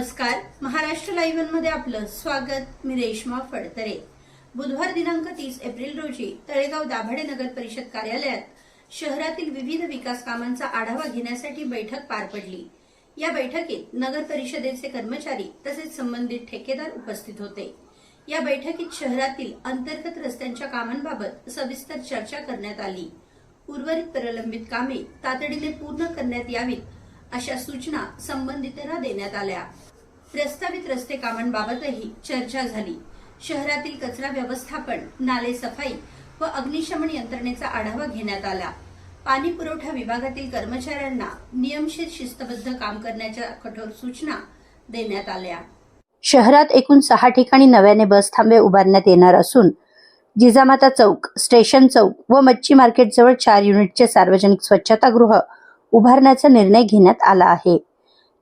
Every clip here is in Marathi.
नमस्कार. महाराष्ट्र लाईव्हमध्ये आपलं स्वागत. मी रेश्मा फडतरे. बुधवार दिनांक तीस एप्रिल रोजी तळेगाव दाभाडे नगर परिषद कार्यालयात शहरातील विविध विकास कामांचा आढावा घेण्यासाठी बैठक पार पडली. या बैठकीत नगर परिषदेचे कर्मचारी तसेच संबंधित ठेकेदार उपस्थित होते. या बैठकीत शहरातील अंतर्गत रस्त्यांच्या कामांबाबत सविस्तर चर्चा करण्यात आली. उर्वरित प्रलंबित कामे तातडीने पूर्ण करण्यात यावीत अशा सूचना संबंधितांना देण्यात आल्या. प्रस्तावित रस्ते कामांबाबतही चर्चा झाली. शहरातील कचरा व्यवस्थापन नाले सफाई व अग्निशमन यंत्रणेचा आढावा घेण्यात आला. पाणी पुरवठा विभागातील कर्मचाऱ्यांना नियमशीर शिस्तबद्ध काम करण्याच्या कठोर सूचना देण्यात आल्या. शहरात एकूण सहा ठिकाणी नव्याने बस थांबे उभारण्यात येणार असून जिजामाता चौक स्टेशन चौक व मच्छी मार्केटजवळ चार युनिटचे सार्वजनिक स्वच्छतागृह उभारण्याचा निर्णय घेण्यात आला आहे.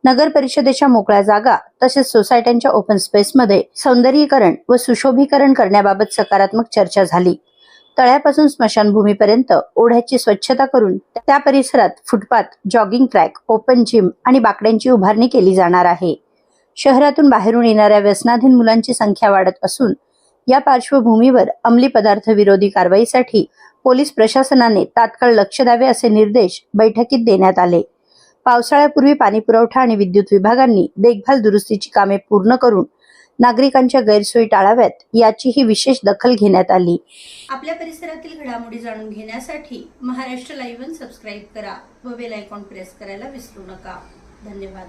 नगर परिषदेच्या मोकळ्या जागा तसेच सोसायट्यांच्या ओपन स्पेसमध्ये सौंदर्यीकरण व सुशोभीकरण करण्याबाबत सकारात्मक चर्चा झाली. तळ्यापासून स्मशानभूमीपर्यंत ओढ्याची स्वच्छता करून त्या परिसरात footpath jogging track open gym आणि बाकड्यांची उभारणी केली जाणार आहे. शहरातून बाहेरून येणाऱ्या व्यसनाधीन मुलांची संख्या वाढत असून या पार्श्वभूमीवर अंमली पदार्थ विरोधी कारवाईसाठी पोलीस प्रशासनाने तात्काळ लक्ष द्यावे असे निर्देश बैठकीत देण्यात आले. पावसाळ्यापूर्वी पाणीपुरवठा आणि विद्युत विभागांनी देखभाल दुरुस्तीची कामे पूर्ण करून नागरिकांच्या गैरसोयी टाळाव्यात याचीही विशेष दखल घेण्यात आली. आपल्या परिसरातील घडामोडी जाणून घेण्यासाठी महाराष्ट्र लाईव्ह सबस्क्राईब करा व बेल आयकॉन प्रेस करायला विसरू नका. धन्यवाद.